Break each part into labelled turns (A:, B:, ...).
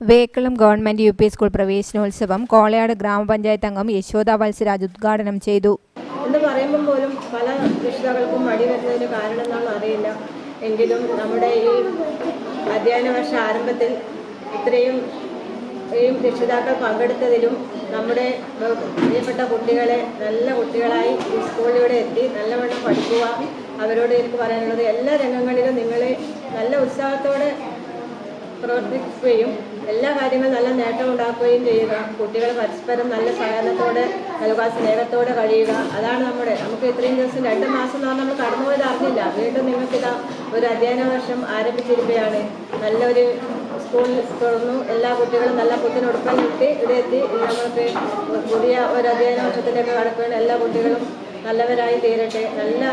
A: Vekkalam government U P school പ്രവേശനോത്സവം കോളയാട് ഗ്രാമപഞ്ചായത്ത് അംഗം യശോദ വത്സരാജ് ഉദ്ഘാടനം ചെയ്തു.
B: എന്ന് പറയുമ്പോൾ പോലും പല രക്ഷിതാക്കൾക്കും മടി വരുന്നതിന് കാരണം എന്താണെന്ന് അറിയില്ല. എങ്കിലും നമ്മുടെ ഈ അധ്യയന വർഷ ആരംഭത്തിൽ ഇത്രയും ഈ രക്ഷിതാക്കൾ പങ്കെടുത്തതിലും നമ്മുടെ പ്രിയപ്പെട്ട കുട്ടികളെ നല്ല കുട്ടികളായി സ്കൂളിലൂടെ എത്തി നല്ലവണ്ണം പഠിക്കുക. അവരോട് എനിക്ക് പറയാനുള്ളത് എല്ലാ രംഗങ്ങളിലും നിങ്ങളെ നല്ല ഉത്സാഹത്തോടെ പ്രവർത്തിക്കുകയും എല്ലാ കാര്യങ്ങളും നല്ല നേട്ടം ഉണ്ടാക്കുകയും ചെയ്യുക. കുട്ടികൾ പരസ്പരം നല്ല സഹകരണത്തോടെ നൽകുക സ്നേഹത്തോടെ കഴിയുക. അതാണ് നമ്മുടെ നമുക്ക് ഇത്രയും ദിവസം രണ്ട് മാസം എന്ന് നമ്മൾ കടന്നുപോയത് അറിഞ്ഞില്ല. വീണ്ടും നിങ്ങൾക്കിതാ ഒരു അധ്യയന വർഷം ആരംഭിച്ചിരിക്കുകയാണ്. നല്ലൊരു സ്കൂളിൽ തുറന്നു. എല്ലാ കുട്ടികളും നല്ല പുത്തനുടുപ്പം കിട്ടി. ഇവിടെ എത്തി നമ്മൾക്ക് പുതിയ ഒരു അധ്യയന വർഷത്തിലേക്ക് കടക്കുകയാണ്. എല്ലാ കുട്ടികളും നല്ലവരായി തീരട്ടെ. നല്ല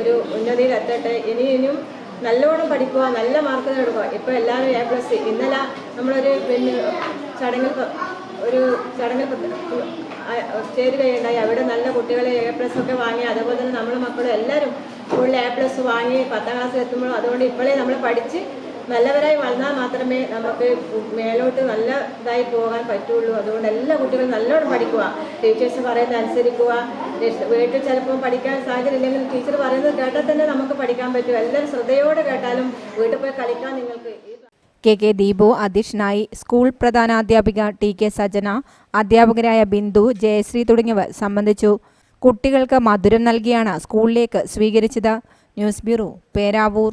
B: ഒരു ഉന്നതിയിൽ എത്തട്ടെ ഇനി ഇനിയും നല്ലോണം പഠിക്കുക നല്ല മാർക്ക് നേടുക ഇപ്പോൾ എല്ലാവരും എ പ്ലസ് ഇന്നലെ നമ്മളൊരു പിന്നെ ചടങ്ങിൽ ഒരു ചടങ്ങിൽ സ്റ്റേജ് കഴിയുണ്ടായി അവിടെ നല്ല കുട്ടികളെ എ പ്ലസ് ഒക്കെ വാങ്ങി അതുപോലെ തന്നെ നമ്മളെ മക്കളും എല്ലാവരും സ്കൂളിൽ എ പ്ലസ് വാങ്ങി പത്താം ക്ലാസ്സിൽ എത്തുമ്പോൾ അതുകൊണ്ട് ഇപ്പോഴേ നമ്മൾ പഠിച്ച് നല്ലവരായി വളർന്നാൽ മാത്രമേ നമുക്ക് മേലോട്ട് നല്ല ഇതായി പോകാൻ പറ്റുള്ളൂ. അതുകൊണ്ട് എല്ലാ കുട്ടികളും നല്ലോണം പഠിക്കുക. ടീച്ചേഴ്സ് പറയുന്നത് അനുസരിക്കുക. വീട്ടിൽ ചിലപ്പോൾ പഠിക്കാൻ സാഹചര്യം ഇല്ലെങ്കിൽ ടീച്ചർ പറയുന്നത് കേട്ടാൽ തന്നെ നമുക്ക് പഠിക്കാൻ പറ്റും. എല്ലാവരും ശ്രദ്ധയോടെ കേട്ടാലും വീട്ടിൽ പോയി കളിക്കാൻ നിങ്ങൾക്ക്
A: കെ കെ ദീപു അധ്യക്ഷനായി സ്കൂൾ പ്രധാനാധ്യാപിക ടി കെ സജന അധ്യാപകരായ ബിന്ദു ജയശ്രീ തുടങ്ങിയവർ സംബന്ധിച്ചു. കുട്ടികൾക്ക് മധുരം നൽകിയാണ് സ്കൂളിലേക്ക് സ്വീകരിച്ചത്. News bureau Peravoor.